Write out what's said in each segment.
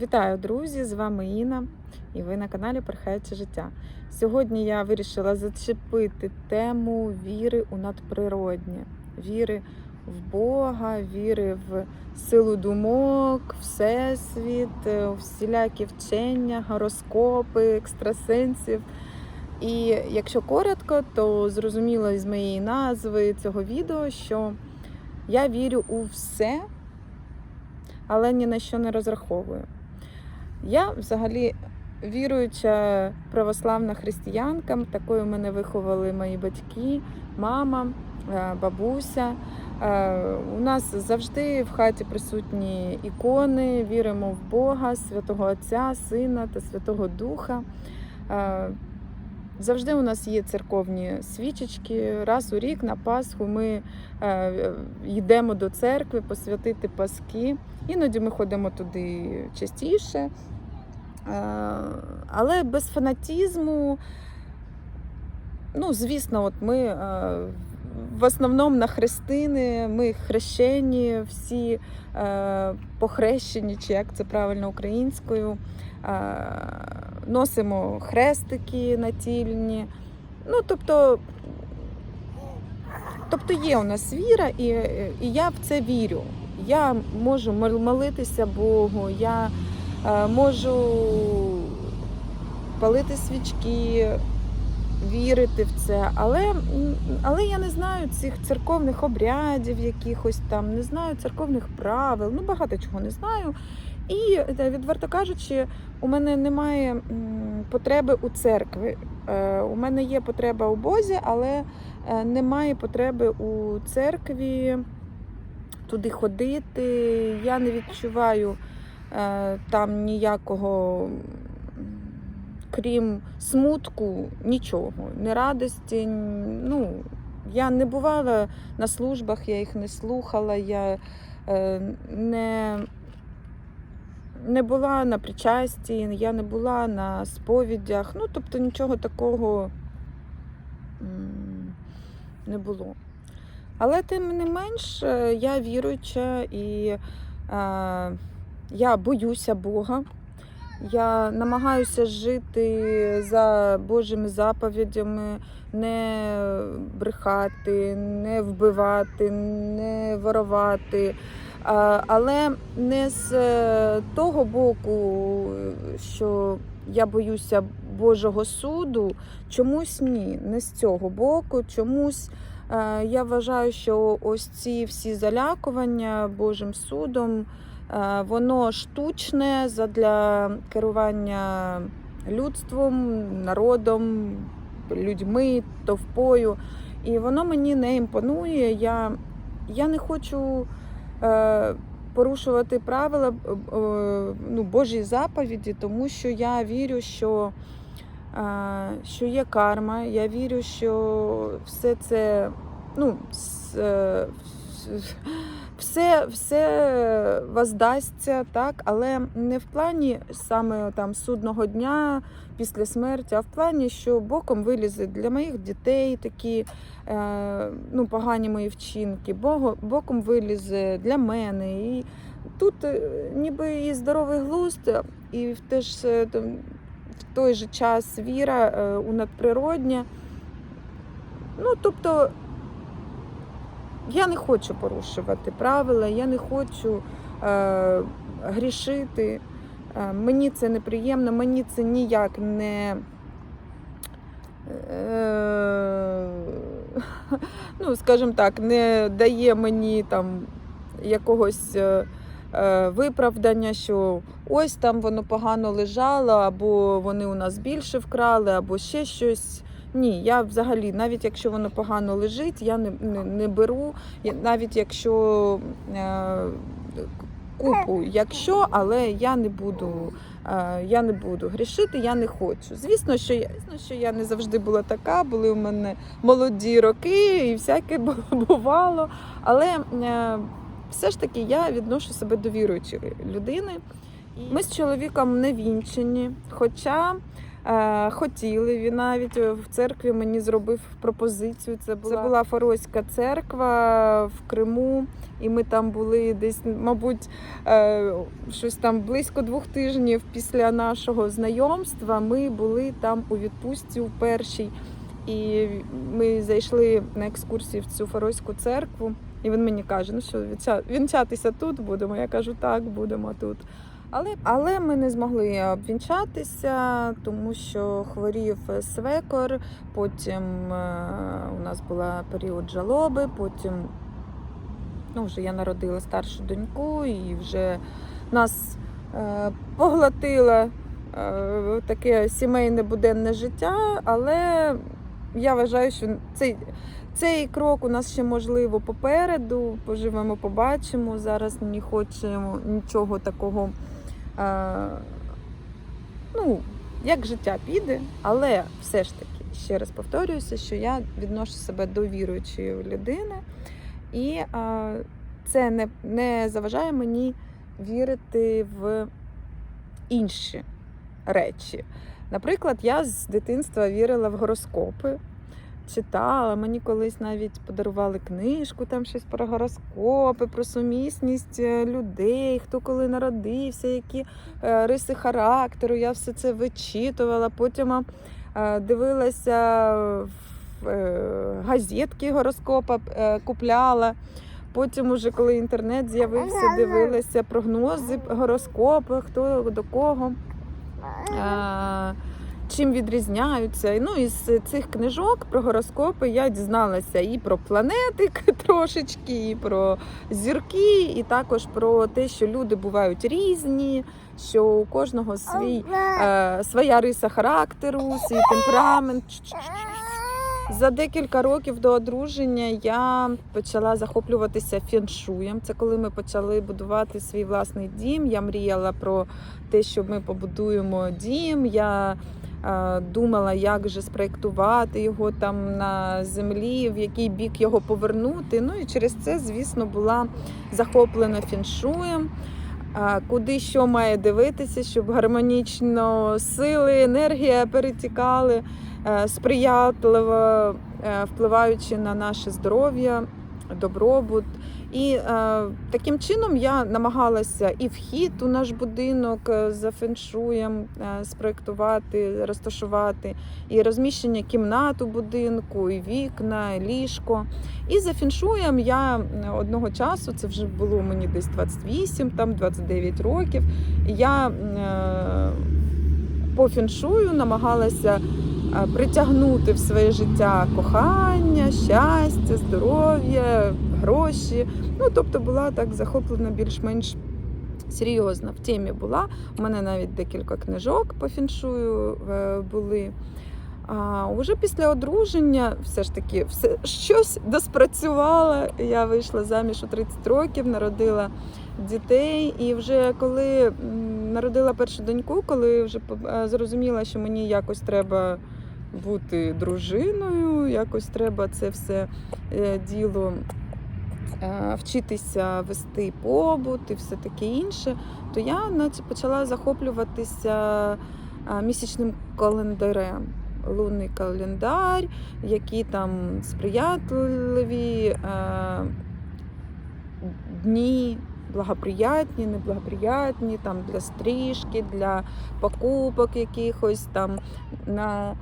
Вітаю, друзі! З вами Інна, і ви на каналі Перхаюче життя. Сьогодні я вирішила зачепити тему віри у надприроднє, віри в Бога, віри в силу думок, всесвіт, е, всілякі вчення, гороскопи, екстрасенсів. І якщо коротко, то зрозуміло із моєї назви цього відео, що я вірю у все, але ні на що не розраховую. Я взагалі віруюча православна християнка, такою мене виховали мої батьки, мама, е, бабуся. Е, У нас завжди в хаті присутні ікони, віримо в Бога, Святого Отця, Сина та Святого Духа. Е, Завжди у нас є церковні свічечки. Раз у рік на Пасху ми йдемо до церкви посвятити Паски. Іноді ми ходимо туди частіше. Е, Але без фанатізму, ну, звісно, от ми е, в основному на хрестини, ми хрещені, всі е, похрещені, чи як це правильно українською. Носимо хрестики натільні. Ну, тобто, тобто є у нас віра, і, і я в це вірю. Я можу молитися Богу, я можу палити свічки, вірити в це, але, але я не знаю цих церковних обрядів, якихось там, не знаю церковних правил, ну багато чого не знаю. І е, відверто кажучи, у мене немає потреби у церкві. Е, У мене є потреба у Бозі, але е, немає потреби у церкві туди ходити. Я не відчуваю е, там ніякого, крім смутку, нічого, ні радості. Ну, я не бувала на службах, я їх не слухала, я е, не, не була на причасті, я не була на сповідях. Ну, тобто нічого такого не було. Але тим не менш, е, я віруюча і е, я боюся Бога. Я намагаюся жити за Божими заповідями, не брехати, не вбивати, не ворувати. Але не з е, того боку, що я боюся Божого суду, чомусь ні, не з цього боку, чомусь е, я вважаю, що ось ці всі залякування Божим судом. Е, Воно штучне задля керування людством, народом, людьми, товпою. І воно мені не імпонує. Я, я не хочу е, порушувати правила е, ну, Божі заповіді, тому що я вірю, що, е, що є карма. Я вірю, що все це ну, с- е, все, все воздасться, так, але не в плані саме там судного дня після смерті, а в плані, що боком вилізе для моїх дітей такі е, ну, погані мої вчинки, боком вилізе для мене. І тут е, ніби і здоровий глузд, і в, те ж, е, в той же час віра е, у надприроднє. Ну, тобто, я не хочу порушувати правила, я не хочу е, грішити. Е, мені це неприємно, мені це ніяк не. Е, ну, скажімо так, не дає мені там якогось е, е, виправдання, що ось там воно погано лежало, або вони у нас більше вкрали, або ще щось. Ні, я взагалі, навіть якщо воно погано лежить, я не, не, не беру. Я- Навіть якщо е, купу, якщо, але я не буду. е, Я не буду грішити, я не хочу. Звісно, що я звісно, що я не завжди була така, були у мене молоді роки і всяке бувало. Але е, все ж таки я відношу себе до віруючої людини. Ми з чоловіком не вінчені, хоча хотіли він навіть е, в церкві мені зробив пропозицію. Це була, це була Фаройська церква в Криму, і ми там були десь, мабуть, е, щось там близько двох тижнів після нашого знайомства. Ми були там у відпустці у першій. І ми зайшли на екскурсію в цю Фаройську церкву, і він мені каже: ну що, вінчатися тут будемо. Я кажу, так, будемо тут. Але, але ми не змогли обвінчатися, тому що хворів свекор. Потім е, у нас була період жалоби, потім ну, вже я народила старшу доньку, і вже нас е, поглотило е, таке сімейне буденне життя. Але я вважаю, що цей, цей крок у нас ще можливо попереду. Поживемо, побачимо. Зараз не хочемо нічого такого. Е, ну, як життя піде, але все ж таки, ще раз повторююся, що я відношу себе до віруючої людини, і е, це не, не заважає мені вірити в інші речі. Наприклад, я з дитинства вірила в гороскопи. Читала, мені колись навіть подарували книжку, там щось про гороскопи, про сумісність е, людей, хто коли народився, які е, риси характеру. Я все це вичитувала. Потім е, дивилася в газетки гороскопа, купляла. Потім, уже коли інтернет з'явився, дивилася прогнози, гороскопи, хто до кого. Чим відрізняються. Ну, із цих книжок про гороскопи я дізналася і про планети трошечки, і про зірки, і також про те, що люди бувають різні, що у кожного свій, е, своя риса характеру, свій темперамент. За декілька років до одруження я почала захоплюватися феншуєм. Це коли ми почали будувати свій власний дім. Я мріяла про те, що ми побудуємо дім. Я думала, як же спроектувати його там на землі, в який бік його повернути. Ну і через це, звісно, була захоплена феншуєм. А Куди що має дивитися, щоб гармонічно сили, енергія перетікали е, сприятливо е, впливаючи на наше здоров'я, добробут. І е, таким чином я намагалася і вхід у наш будинок е, за феншуєм е, спроектувати, розташувати, і розміщення кімнат у будинку, і вікна, і ліжко. І за феншуєм я одного часу, це вже було мені десь 28, там 29 років. Я е, по феншую намагалася е, притягнути в своє життя кохання, щастя, здоров'я, гроші. Ну, тобто була так захоплена більш-менш серйозно в темі була. У мене навіть декілька книжок по феншую е, були. А уже після одруження все ж таки все щось доспрацювало. Я вийшла заміж у 30 років, народила дітей. І вже коли народила першу доньку, коли вже е, зрозуміла, що мені якось треба бути дружиною, якось треба це все е, діло вчитися вести побут і все таке інше, то я наче почала захоплюватися е, місячним календарем. Лунний календар, які там сприятливі е, дні, благоприятні, неблагоприятні, там для стрижки, для покупок якихось там на е,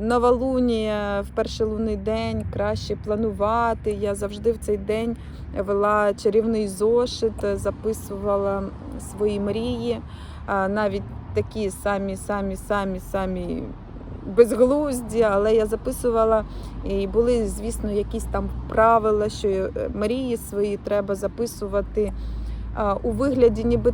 новолунія в перший лунний день краще планувати. Я завжди в цей день вела чарівний зошит, записувала свої мрії, навіть такі самі, самі, самі, самі безглузді, але я записувала. І були, звісно, якісь там правила, що е, мрії свої треба записувати. У вигляді, ніби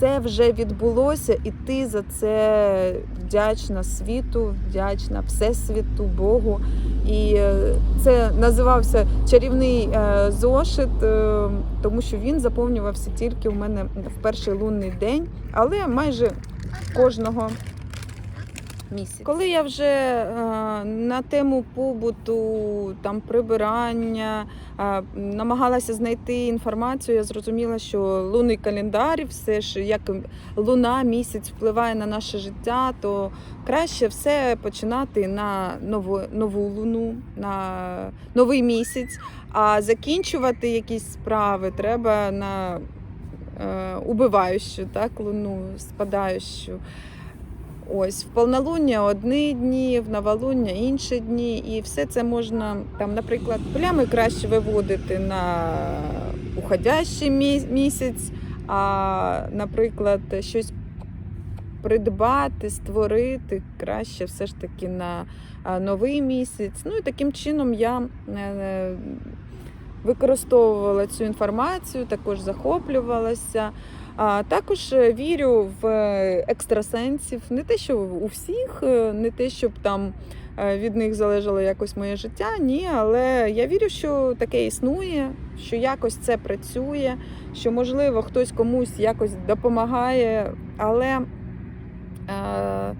це вже відбулося, і ти за це вдячна світу, вдячна Всесвіту, Богу. І е, це називався чарівний е, зошит, е, тому що він заповнювався тільки у мене в перший лунний день, але майже кожного місяць. Коли я вже е, на тему побуту, там прибирання е, намагалася знайти інформацію, я зрозуміла, що лунний календар, все ж як луна місяць впливає на наше життя, то краще все починати на нову, нову луну, на новий місяць, а закінчувати якісь справи треба на е, убиваючу, так, луну, спадаючу. Ось в повнолуння одні дні, в новолуння інші дні, і все це можна там, наприклад, плями краще виводити на уходящий місяць, а, наприклад, щось придбати, створити краще все ж таки на новий місяць. Ну і таким чином я е, використовувала цю інформацію, також захоплювалася. А також е, вірю в е, екстрасенсів. Не те, що у всіх, е, не те, щоб там від них залежало якось моє життя. Ні, але я вірю, що таке існує, що якось це працює, що можливо хтось комусь якось допомагає, але. Е,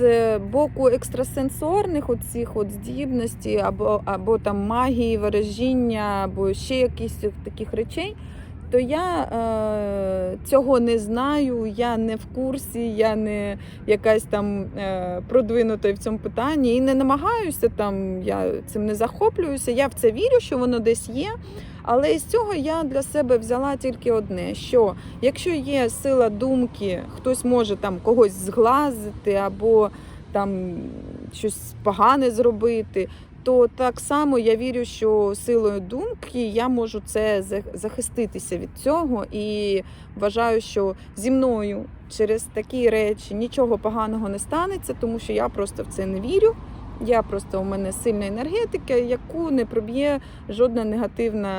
з боку екстрасенсорних оцих от здібностей, або, або там магії, ворожіння, або ще якісь таких речей, то я е, цього не знаю, я не в курсі, я не якась там е, продвинута в цьому питанні і не намагаюся там, я цим не захоплююся. Я в це вірю, що воно десь є. Але із цього я для себе взяла тільки одне: що якщо є сила думки, хтось може там когось зглазити або там щось погане зробити, то так само я вірю, що силою думки я можу це захиститися від цього і вважаю, що зі мною через такі речі нічого поганого не станеться, тому що я просто в це не вірю. Я просто у мене сильна енергетика, яку не проб'є жодна негативна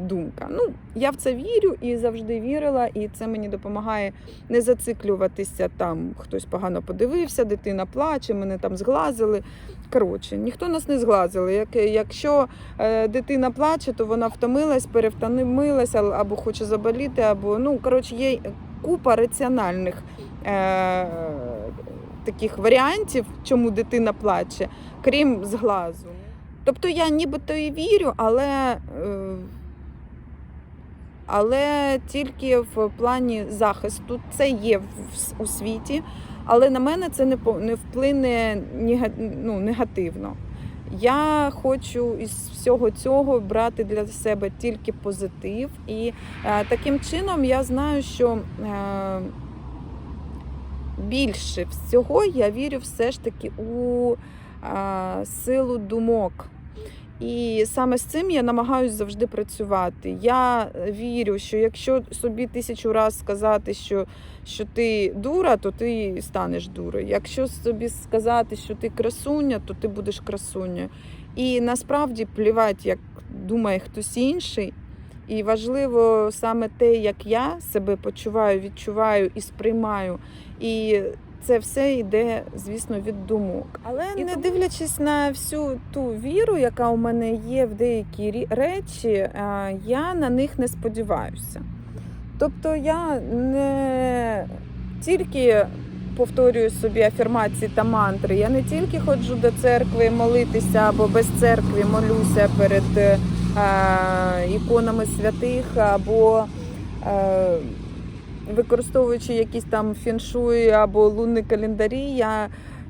думка. Ну, я в це вірю і завжди вірила, і це мені допомагає не зациклюватися. Там хтось погано подивився, дитина плаче, мене там зглазили. Коротше, ніхто нас не зглазили. Як, якщо е, дитина плаче, то вона втомилась, перевтомилася або хоче заболіти, або ну коротше, є купа раціональних. Е, Таких варіантів, чому дитина плаче, крім зглазу. Тобто я нібито і вірю, але, е, але тільки в плані захисту це є у світі, але на мене це не не вплине ну, негативно. Я хочу із всього цього брати для себе тільки позитив, і е, таким чином я знаю, що е, більше всього я вірю все ж таки у е, силу думок. І саме з цим я намагаюся завжди працювати. Я вірю, що якщо собі тисячу разів сказати, що, що ти дура, то ти станеш дурою. Якщо собі сказати, що ти красуня, то ти будеш красунею. І насправді плівать, як думає хтось інший. І важливо саме те, як я себе почуваю, відчуваю і сприймаю. І це все йде, звісно, від думок. Але І не тому- дивлячись на всю ту віру, яка у мене є в деякі речі, е, я на них не сподіваюся. Тобто я не тільки повторюю собі афірмації та мантри, я не тільки ходжу до церкви молитися або без церкви молюся перед е, іконами святих, або е, використовуючи якісь там фіншуї або лунні календарі, я,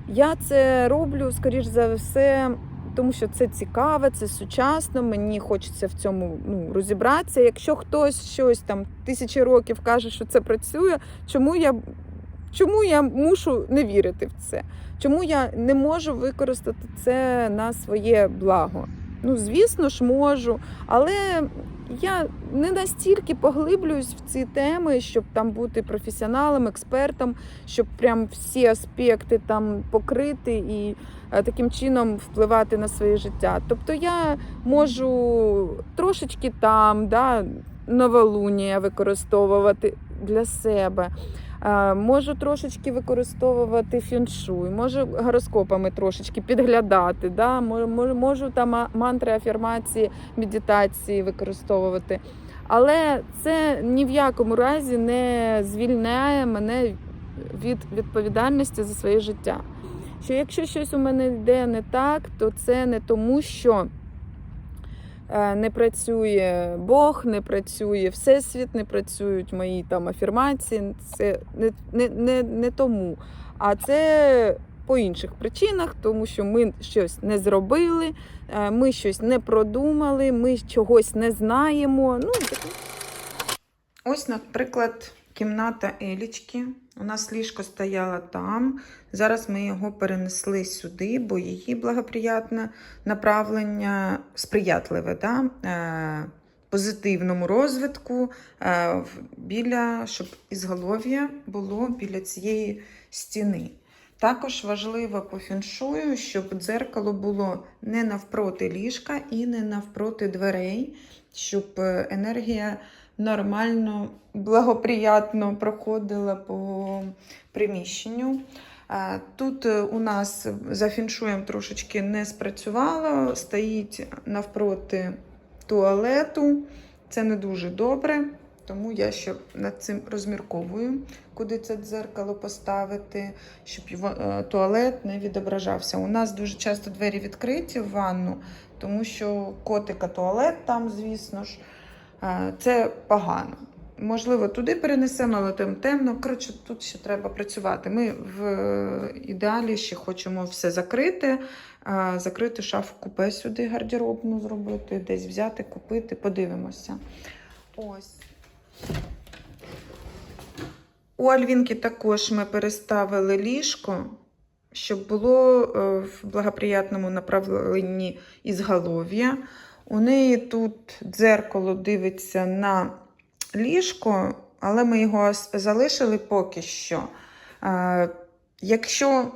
я це роблю, скоріш за все, тому що це цікаве, це сучасно, мені хочеться в цьому ну, розібратися. Якщо хтось щось там тисячі років каже, що це працює, чому я, чому я мушу не вірити в це? Чому я не можу використати це на своє благо? Ну, звісно ж, можу, але я не настільки поглиблююсь в ці теми, щоб там бути професіоналом, експертом, щоб прям всі аспекти там покрити і е, таким чином впливати на своє життя. Тобто я можу трошечки там, да, новолунія використовувати для себе. Е, Можу трошечки використовувати фіншуй, можу гороскопами трошечки підглядати. Да? Можу, можу, там ма- мантри, афірмації, медитації використовувати. Але це ні в якому разі не звільняє мене від відповідальності за своє життя. Що якщо щось у мене йде не так, то це не тому, що не працює Бог, не працює Всесвіт, не працюють мої там афірмації. Це не, не, не, не тому. А це по інших причинах, тому що ми щось не зробили, е, ми щось не продумали, ми чогось не знаємо. Ну. Ось, наприклад, кімната Елічки. У нас ліжко стояло там. Зараз ми його перенесли сюди, бо її благоприятне направлення сприятливе, да? е, позитивному розвитку, е, біля, щоб ізголов'я було біля цієї стіни. Також важливо по фіншую, щоб дзеркало було не навпроти ліжка і не навпроти дверей, щоб е, енергія нормально, благоприятно проходила по приміщенню. Тут е, у нас за фіншуєм трошечки не спрацювало, стоїть навпроти туалету. Це не дуже добре, тому я ще над цим розмірковую, куди це дзеркало поставити, щоб е, туалет не відображався. У нас дуже часто двері відкриті в ванну, тому що котика туалет там, звісно ж, це погано. Можливо, туди перенесемо, але там темно. Коротше, тут ще треба працювати. Ми в е, ідеалі ще хочемо все закрити, закрити шафу купе сюди, гардеробну зробити, десь взяти, купити, подивимося. Ось. У Альвінки також ми переставили ліжко, щоб було е, в благоприятному направленні ізголов'я. У неї тут дзеркало дивиться на ліжко, але ми його залишили поки що. Якщо,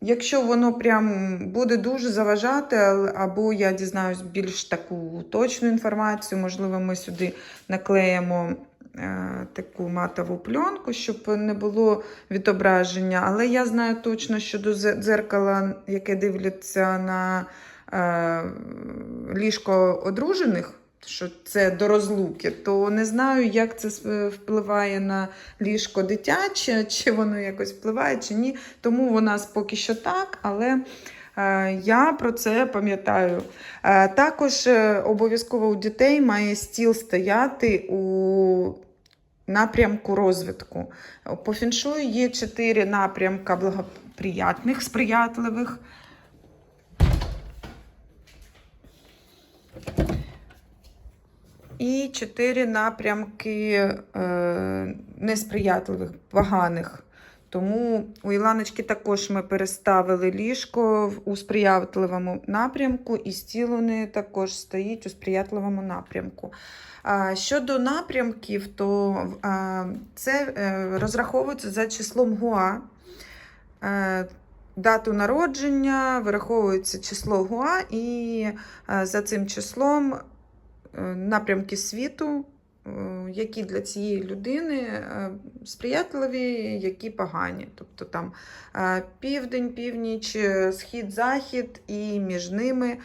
якщо воно прям буде дуже заважати, або я дізнаюсь більш таку точну інформацію, можливо, ми сюди наклеїмо е, таку матову пленку, щоб не було відображення. Але я знаю точно, що до дзеркала, яке дивляться на ліжко одружених, що це до розлуки, то не знаю, як це впливає на ліжко дитяче, чи воно якось впливає, чи ні. Тому нас поки що так, але е, я про це пам'ятаю. Е, також е, обов'язково у дітей має стіл стояти у напрямку розвитку. По фіншую є чотири напрямка благоприятних, сприятливих. І чотири напрямки е, несприятливих, поганих. Тому у Іланочки також ми переставили ліжко у сприятливому напрямку, і стіл у неї також стоїть у сприятливому напрямку. Щодо напрямків, то це е, розраховується за числом Гуа. Дату народження вираховується число Гуа, і е, за цим числом е, напрямки світу, е, які для цієї людини сприятливі, які погані. Тобто там південь, північ, схід, захід і між ними.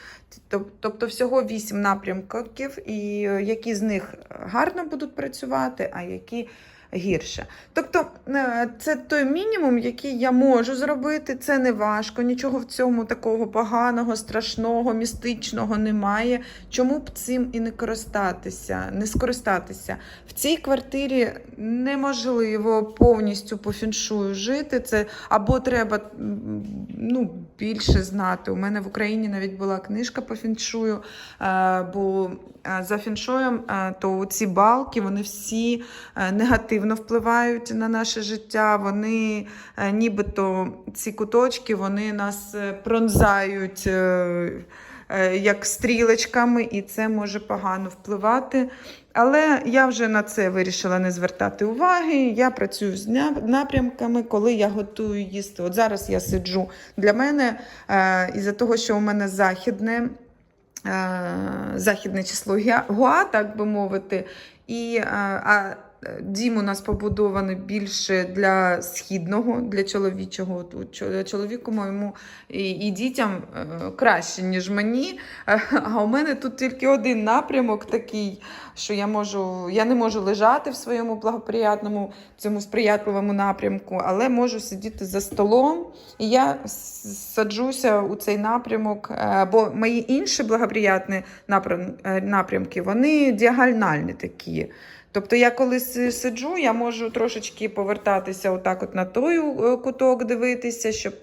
Тобто всього вісім напрямків, і які з них гарно будуть працювати, а які гірше. Тобто е, це той мінімум, який я можу зробити. Це не важко, нічого в цьому такого поганого, страшного, містичного немає. Чому б цим і не користатися, не скористатися? В цій квартирі неможливо повністю по фіншую жити. Це або треба ну, більше знати. У мене в Україні навіть була книжка по фіншую, е, бо е, за фіншуєм, то ці балки вони всі е, негативно впливають на наше життя. Вони е, нібито ці куточки вони нас е, пронзають. е, Як стрілочками, і це може погано впливати. Але я вже на це вирішила не звертати уваги. Я працюю з напрямками, коли я готую їсти. От зараз я сиджу для мене, із-за того, що у мене західне, західне число гуа, так би мовити, і, а Дім у нас побудований більше для східного, для чоловічого. Чоловіку моєму і, і дітям е, краще, ніж мені. А у мене тут тільки один напрямок такий, що я можу, я не можу лежати в своєму благоприятному, цьому сприятливому напрямку, але можу сидіти за столом. І я саджуся у цей напрямок, е, бо мої інші благоприятні е, напрямки, вони діагональні такі. Тобто я коли сиджу, я можу трошечки повертатися отак от на той е, куток дивитися, щоб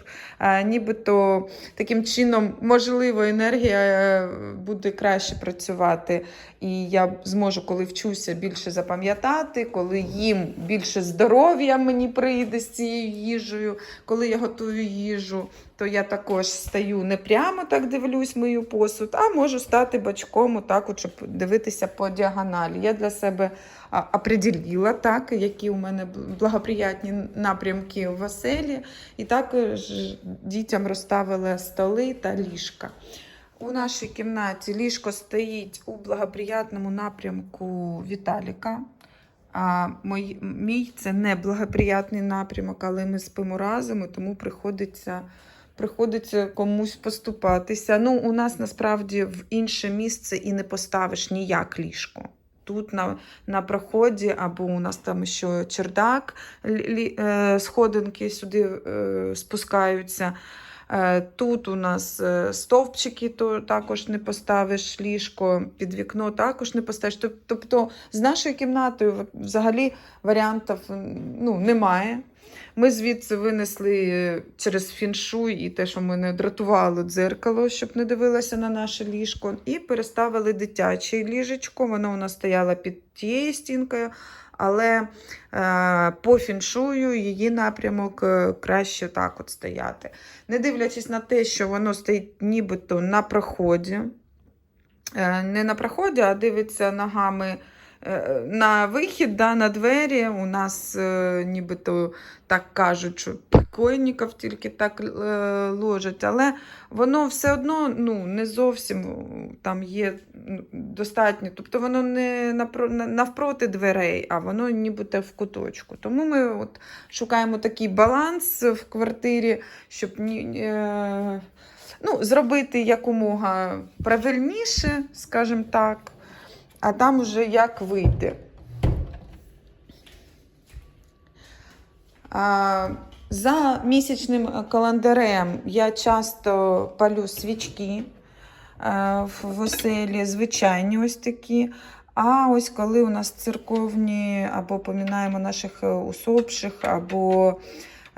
е, нібито таким чином, можливо, енергія е, буде краще працювати. І я зможу, коли вчуся, більше запам'ятати, коли їм більше здоров'я мені прийде з цією їжею, коли я готую їжу, то я також стаю не прямо так дивлюсь мою посуд, а можу стати бачком, отак, от, щоб дивитися по діагоналі. Я для себе определила, так, які у мене благоприятні напрямки в оселі, і також дітям розставила столи та ліжка. У нашій кімнаті ліжко стоїть у благоприятному напрямку Віталіка. А мій, мій це не благоприятний напрямок, але ми спимо разом, тому приходиться, приходиться комусь поступатися. Ну, у нас насправді в інше місце і не поставиш ніяк ліжко. Тут на, на проході, або у нас там ще чердак, лі- е, сходинки сюди е, спускаються. Е, Тут у нас е, стовпчики, то також не поставиш ліжко, під вікно також не поставиш. Тобто з нашою кімнатою взагалі варіантів ну, немає. Ми звідси винесли е, через фіншуй і те, що ми не дратували дзеркало, щоб не дивилося на наше ліжко, і переставили дитяче ліжечко. Воно у нас стояло під тією стінкою, але е, по фіншую її напрямок е, краще так от стояти. Не дивлячись на те, що воно стоїть нібито на проході, Е, не на проході, а дивиться ногами на вихід, да, на двері. У нас е, нібито так кажуть, що покойників тільки так е, ложать, але воно все одно ну, не зовсім е, там є достатньо. Тобто воно не навпроти дверей, а воно нібито в куточку. Тому ми от шукаємо такий баланс в квартирі, щоб. Е, ну, зробити якомога правильніше, скажімо так, а там уже як вийде. За місячним календарем я часто палю свічки е, в оселі, звичайні ось такі. А ось коли у нас церковні, або помінаємо наших е, усопших, або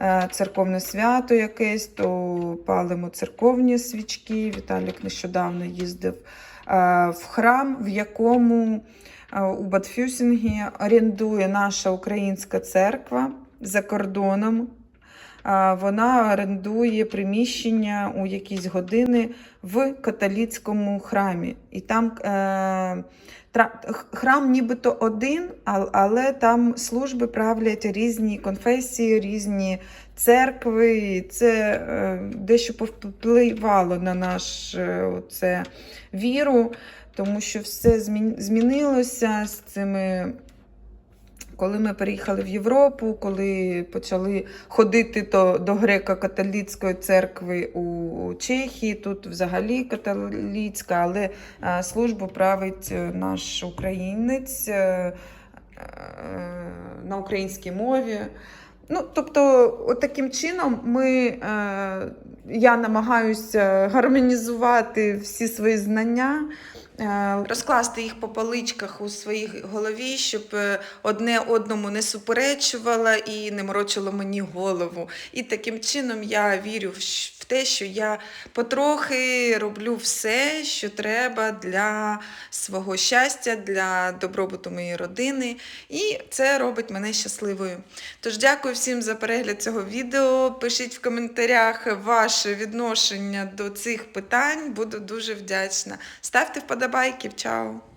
е, церковне свято якесь, то палимо церковні свічки. Віталік нещодавно їздив в храм, в якому е, у Батфюсінгі орендує наша українська церква за кордоном. Е, Вона орендує приміщення у якісь години в католицькому храмі. І там е, храм нібито один, але там служби правлять різні конфесії, різні церкви. Це е, дещо повпливало на наш е, віру, тому що все змін- змінилося з цими. Коли ми переїхали в Європу, коли почали ходити то до греко-католицької церкви у Чехії, тут взагалі католицька, але е, службу править наш українець на українській мові. Ну, тобто, от таким чином ми, е, я намагаюся гармонізувати всі свої знання, е, розкласти їх по поличках у своїй голові, щоб е, одне одному не суперечувало і не морочило мені голову. І таким чином я вірю в те, що я потрохи роблю все, що треба для свого щастя, для добробуту моєї родини. І це робить мене щасливою. Тож дякую всім за перегляд цього відео. Пишіть в коментарях ваше відношення до цих питань. Буду дуже вдячна. Ставте вподобайки. Чао!